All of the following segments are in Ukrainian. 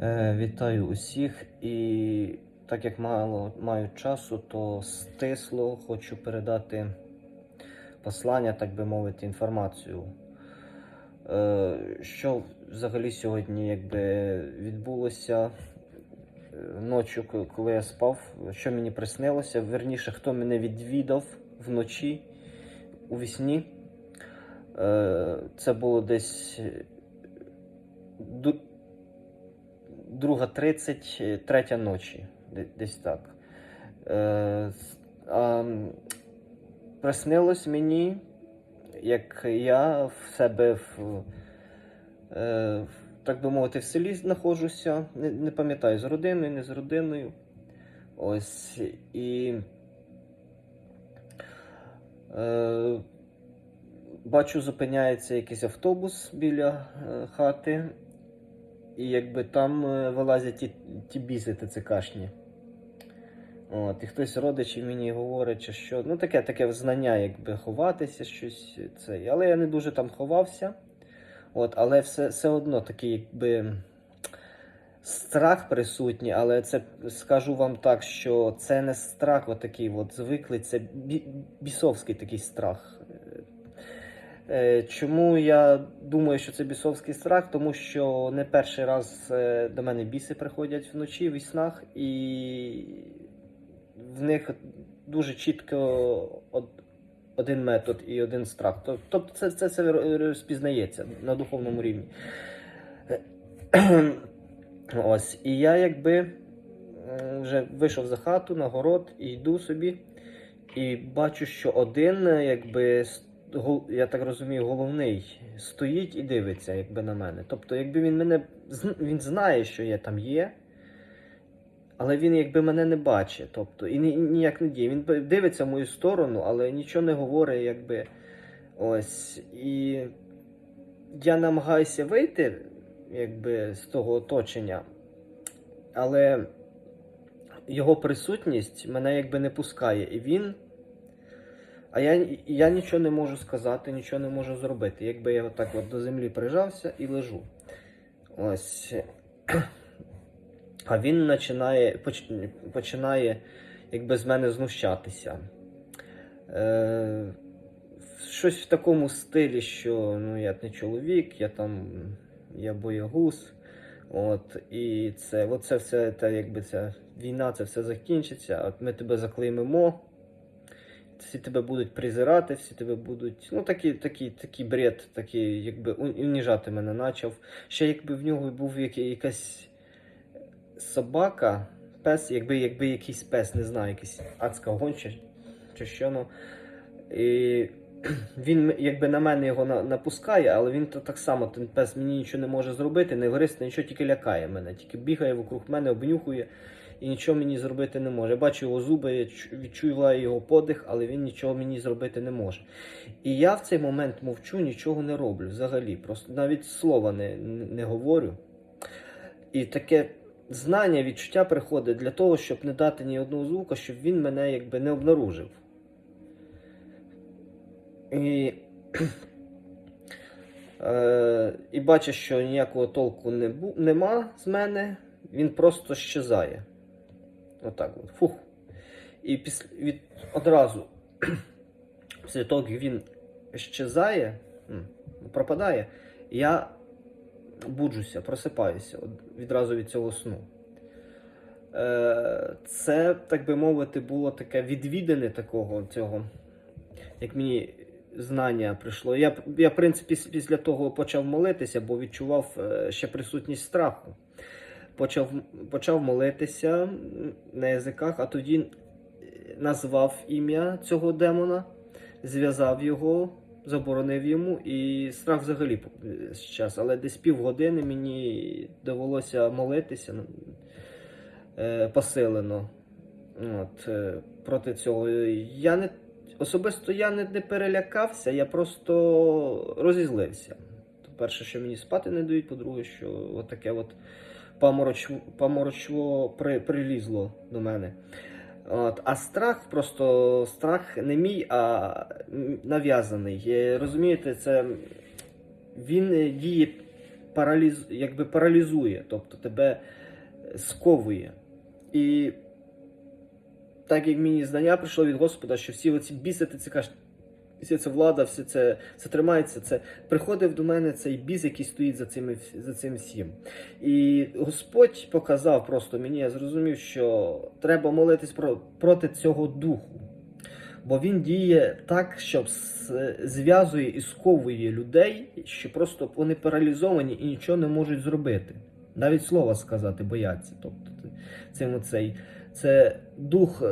Е, Вітаю усіх і так як мало маю часу, то стисло хочу передати послання, так би мовити, інформацію. Е, Що взагалі сьогодні якби відбулося е, ночі, коли я спав, що мені приснилося, верніше, хто мене відвідав вночі у вісні. Це було десь друга 30, е, третя ночі, десь так. Е, а, приснилось мені, як я в себе в, е, так би мовити, в селі знаходжуся. Не, не пам'ятаю, з родиною, не з родиною. Ось. І е, бачу, зупиняється якийсь автобус біля е, хати. І якби там е, вилазять ті, ті біси ТЦКшні. От, і хтось родичів мені говорить, що. Ну, таке таке знання, якби ховатися, щось це. Але я не дуже там ховався. От, але все, все одно такий, якби. Страх присутній, але це скажу вам так, що це не страх, отакий от звиклий, це бі- бісовський такий страх. Е, Чому я думаю, що це бісовський страх? Тому що не перший раз е, до мене біси приходять вночі в снах, і в них дуже чітко один метод і один страх. Тобто це, це, це розпізнається на духовному рівні. Ось. І я якби вже вийшов за хату на город і йду собі. І бачу, що один, е, якби, я так розумію, головний стоїть і дивиться якби, на мене. Тобто, якби він мене він знає, що я там є, але він якби мене не бачить. Тобто, і ніяк не діє. Він дивиться в мою сторону, але нічого не говорить, якби. Ось. І я намагаюся вийти якби, з того оточення, але його присутність мене якби не пускає. І він. А я, я нічого не можу сказати, нічого не можу зробити. Якби я отак от до землі прижався і лежу. Ось. А він починає, поч- починає якби з мене знущатися. Е, щось в такому стилі, що ну, я не чоловік, я там я боягуз. От, і це, от це все, та, якби ця війна, це все закінчиться, от ми тебе заклеймимо, всі тебе будуть презирати, всі тебе будуть. Ну, такий, такий, такий бред, такий, якби уніжати мене почав. Ще якби в нього був якась собака, пес, якби, якби якийсь пес, не знаю, якийсь адська гонча чи що. Ну, і він якби на мене його на- напускає, але він то так само, ten пес мені нічого не може зробити, не гристи, нічого тільки лякає мене, тільки бігає вокруг мене, обнюхує і нічого мені зробити не може. Я бачу його зуби, я відчуваю його подих, але він нічого мені зробити не може. І я в цей момент мовчу, нічого не роблю взагалі. Просто навіть слова не, не говорю. І таке знання, відчуття приходить для того, щоб не дати ні одного звука, щоб він мене якби не обнаружив. І, е, і бачить, що ніякого толку не бу, нема з мене, він просто щезає. Отак от. Фух. І після, від, одразу, після того, як він щезає, пропадає, я буджуся, просипаюся відразу від цього сну. Е, Це, так би мовити, було таке відвідане такого цього, як мені знання прийшло. Я, я в принципі, після того почав молитися, бо відчував е, ще присутність страху. Почав, почав молитися на язиках, а тоді назвав ім'я цього демона, зв'язав його, заборонив йому, і страх взагалі щас. Але десь півгодини мені довелося молитися е, посилено от, е, проти цього. Я не, особисто я не, не перелякався, я просто розізлився. Перше, що мені спати не дають, по-друге, що отаке от паморочво, паморочво при, прилізло до мене. От, а страх просто страх не мій, а нав'язаний. Е, Розумієте, це він діє параліз, якби паралізує, тобто тебе сковує. І так як мені знання прийшло від Господа, що всі оці біси, ти це кажеш, вся ця влада, все це, це тримається. Це приходив до мене цей біс, який стоїть за цими за цим всім. І Господь показав просто мені, я зрозумів, що треба молитись про, проти цього духу. Бо він діє так, що зв'язує і сковує людей, що просто вони паралізовані і нічого не можуть зробити. Навіть слова сказати бояться. Тобто цим оцей, це дух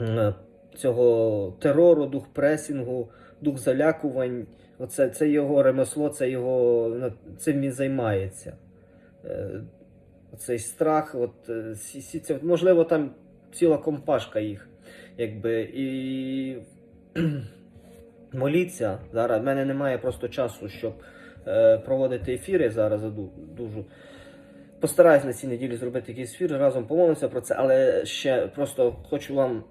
е, цього терору, дух пресінгу, дух залякувань. Оце це його ремесло, це його цим він займається. Е, Цей страх, от це, можливо, там ціла компашка їх. Якби, і моліться. Зараз в мене немає просто часу, щоб е, проводити ефіри. Зараз дуже постараюсь на цій неділі зробити якийсь ефір, разом помолимося про це, але ще просто хочу вам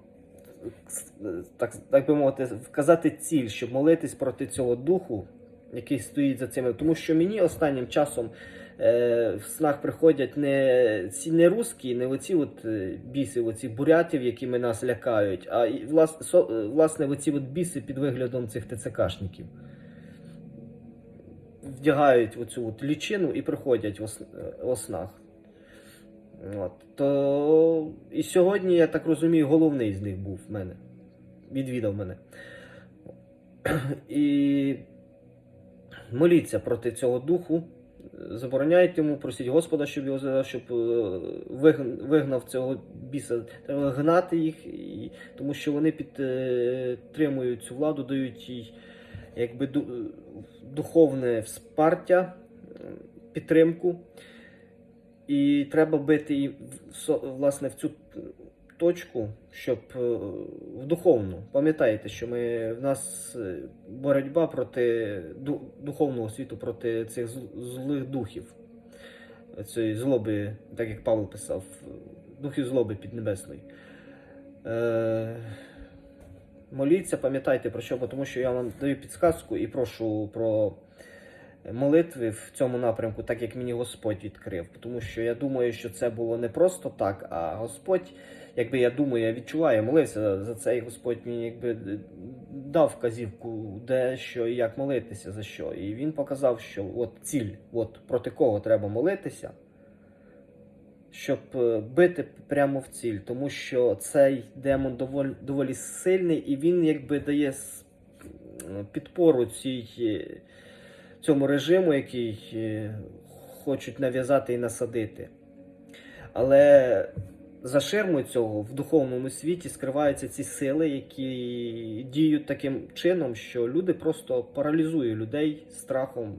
так, так би мовити, вказати ціль, щоб молитись проти цього духу, який стоїть за цими. Тому що мені останнім часом е, в снах приходять не ці не русські, не оці от е, біси, оці бурятів, якими нас лякають, а і, влас, со, е, власне оці от біси під виглядом цих ТЦКшників. Вдягають оцю от лічину і приходять в, е, снах. От. То і сьогодні, я так розумію, головний з них був в мене. Відвідав мене. І моліться проти цього духу, забороняйте йому, просіть Господа, щоб його щоб е, вигнав цього біса. Треба гнати їх, тому що вони підтримують цю владу, дають їй якби духовне вспартя, е, підтримку. І треба бити власне в цю точку, щоб е, в духовну. Пам'ятаєте, що ми в нас е, боротьба проти духовного світу, проти цих злих духів, цієї злоби, так як Павло писав, духів злоби піднебесної. Е, моліться, пам'ятайте про що, тому що я вам даю підсказку і прошу про молитви в цьому напрямку, так як мені Господь відкрив. Тому що я думаю, що це було не просто так, а Господь, якби я думаю, я відчуваю, молився за це, і Господь мені якби дав вказівку, де що і як молитися за що. І він показав, що от ціль, от проти кого треба молитися. Щоб е, бити прямо в ціль, тому що цей демон доволі, доволі сильний і він якби дає підпору цій, цьому режиму, який е, хочуть нав'язати і насадити. Але за ширмою цього в духовному світі скриваються ці сили, які діють таким чином, що люди просто паралізують людей страхом.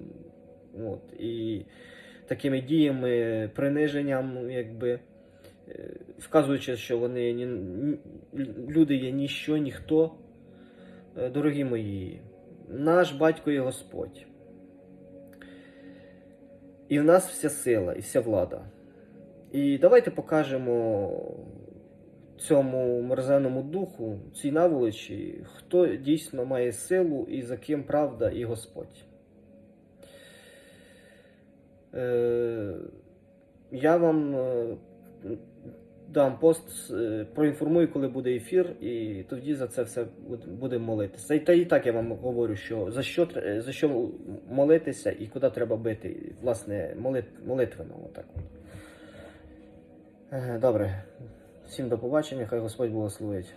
От, і такими діями, приниженням, якби е, вказуючи, що вони ні, люди є ніщо, ніхто. Е, Дорогі мої, наш батько і Господь. І в нас вся сила і вся влада. І давайте покажемо цьому мерзеному духу, цій наволочі, хто дійсно має силу і за ким правда і Господь. Е, я вам е, дам пост, е, проінформую, коли буде ефір, і тоді за це все буд- будемо молитися. Та і так я вам говорю, що за що, за що молитися і куди треба бити. Власне, молит, молитвено. Отак. Е, Добре. Всім до побачення, хай Господь благословить.